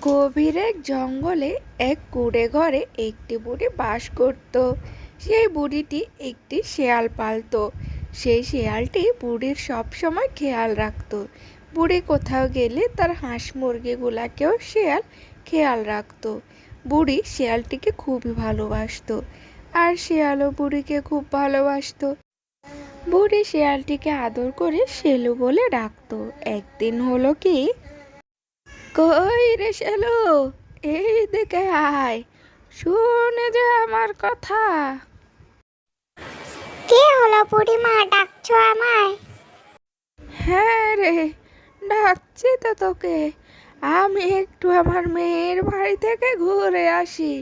গভীর এক জঙ্গলে এক কুড়ে ঘরে একটি বুড়ি বাস করত। সেই বুড়িটি একটি শেয়াল পালতো। সেই শেয়ালটি বুড়ির সব সময় খেয়াল রাখতো। বুড়ি কোথাও গেলে তার হাঁস মুরগিগুলাকেও শেয়াল খেয়াল রাখতো। বুড়ি শেয়ালটিকে খুবই ভালোবাসত আর শেয়ালও বুড়িকে খুব ভালোবাসতো। বুড়ি শেয়ালটিকে আদর করে শেলু বলে ডাকতো। একদিন হলো কি কই রে শেলু? এই দেখে আয় শুনে যে আমার কথা। কে হলো বুড়িমা ডাকছো আমায়? হ্যাঁ রে ডাকছি তো তোকে। আমি একটু আমার মেয়ের বাড়ি থেকে ঘুরে আসি।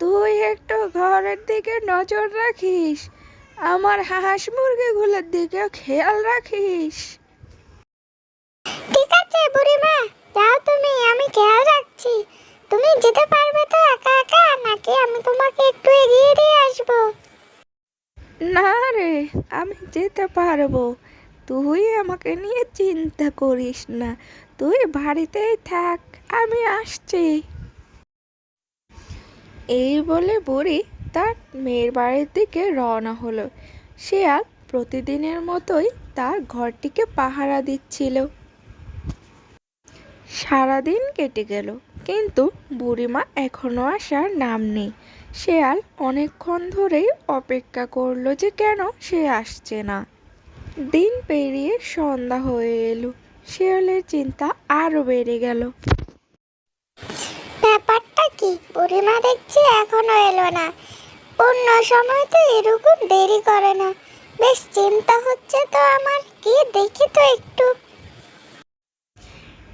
তুই একটু ঘরের দিকে নজর রাখিস। আমার হাঁস মুরগিগুলোর দিকেও খেয়াল রাখিস। ঠিক আছে বুড়িমা যাও তুমি, আমি খেয়াল রাখছি। তুমি যেতে পারবে তো একা একা, নাকি আমি তোমাকে একটু এগিয়ে দিয়ে আসব? না রে, আমি যেতে পারব। তুই আমাকে নিয়ে চিন্তা করিস না। তুই বাড়িতেই থাক, আমি আসছি। এই বলে বুড়ি তার মেয়ের বাড়ির দিকে রওনা হলো। শেয়াল প্রতিদিনের মতোই তার ঘরটিকে পাহারা দিচ্ছিল। সারাদিন কেটে গেল। কিন্তু বুড়িমা এখনও আসার নাম নেই। শেয়াল অনেকক্ষণ ধরেই অপেক্ষা করল যে কেন সে আসছে না। দিন পেরিয়ে সন্ধ্যা হয়ে এলো। শেয়ালের চিন্তা আরও বেড়ে গেল। ব্যাপারটা কি? বুড়িমা দেখছি এখনও এলো না। অন্য সময় তো এরকম দেরি করে না। বেশ চিন্তা হচ্ছে তো আমার। গিয়ে দেখি তো একটু।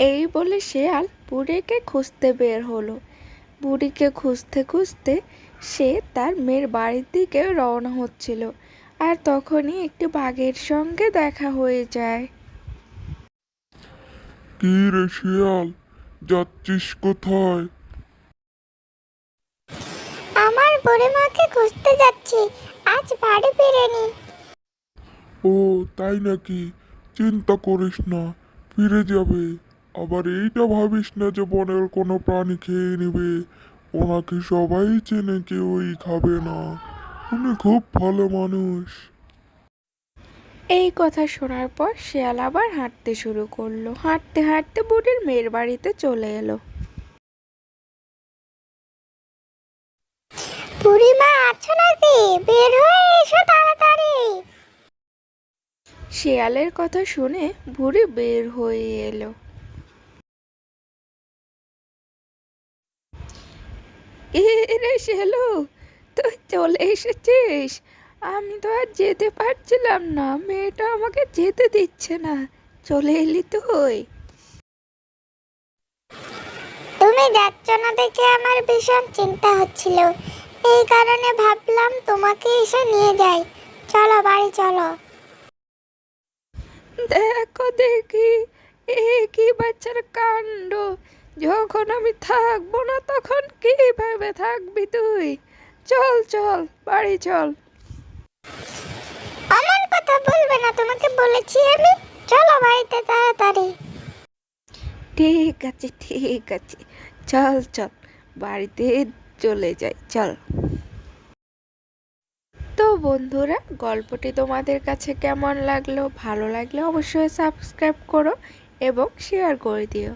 এই বলে শেয়াল বুড়িকে খুঁজতে বের হলো। বুড়িকে খুঁজতে খুঁজতে সে তার মেয়ের বাড়ির দিকে রওনা হচ্ছিল আর তখনই একটি বাঘের সঙ্গে দেখা হয়ে যায়। কি রে শিয়াল? যাচ্ছিস কোথায়? আমার বুড়িমাকে খুঁজতে যাচ্ছি। আজ বাড়ি ফিরেনি। ও তাই নাকি? চিন্তা করিস না ফিরে যাবে। আবার এইটা ভাবিস না যে বনের কোনো প্রাণী খেয়ে নেবে? ওনাকে সবাই চেনে কেউই খাবে না। উনি খুব ভালো মানুষ। এই কথা শোনার পর শেয়াল আবার হাঁটতে শুরু করল। হাঁটতে হাঁটতে বুড়ির মেয়ের বাড়িতে চলে এলো। বুড়িমা আছো নাকি? বের হয়ে এসো তাড়াতাড়ি। শেয়ালের কথা শুনে বুড়ি বের হয়ে এলো। এ রে শেলু তুই চলে এসেছিস। আমি তো আর যেতে পারছিলাম না মেয়েটা আমাকে যেতে দিচ্ছে না। চলে এলি তুই। তুমি যাচ্ছ না দেখে আমার ভীষণ চিন্তা হচ্ছিল। এই কারণে ভাবলাম তোমাকে এসে নিয়ে যাই। চলো বাড়ি চলো। দেখো দেখি এ কি বাচ্চার কাণ্ড। যখন আমি থাকব না তখন কীভাবে থাকবি তুই? চল চল বাড়ি চল। অমন কথা বলবে না তোমাকে বলেছি আমি। চলো বাড়িতে তাড়াতাড়ি। ঠিক আছে ঠিক আছে। চল চল বাড়িতে চলে যাই চল। তো বন্ধুরা গল্পটি তোমাদের কাছে কেমন লাগল? ভালো লাগলে অবশ্যই সাবস্ক্রাইব করো এবং শেয়ার করে দিও।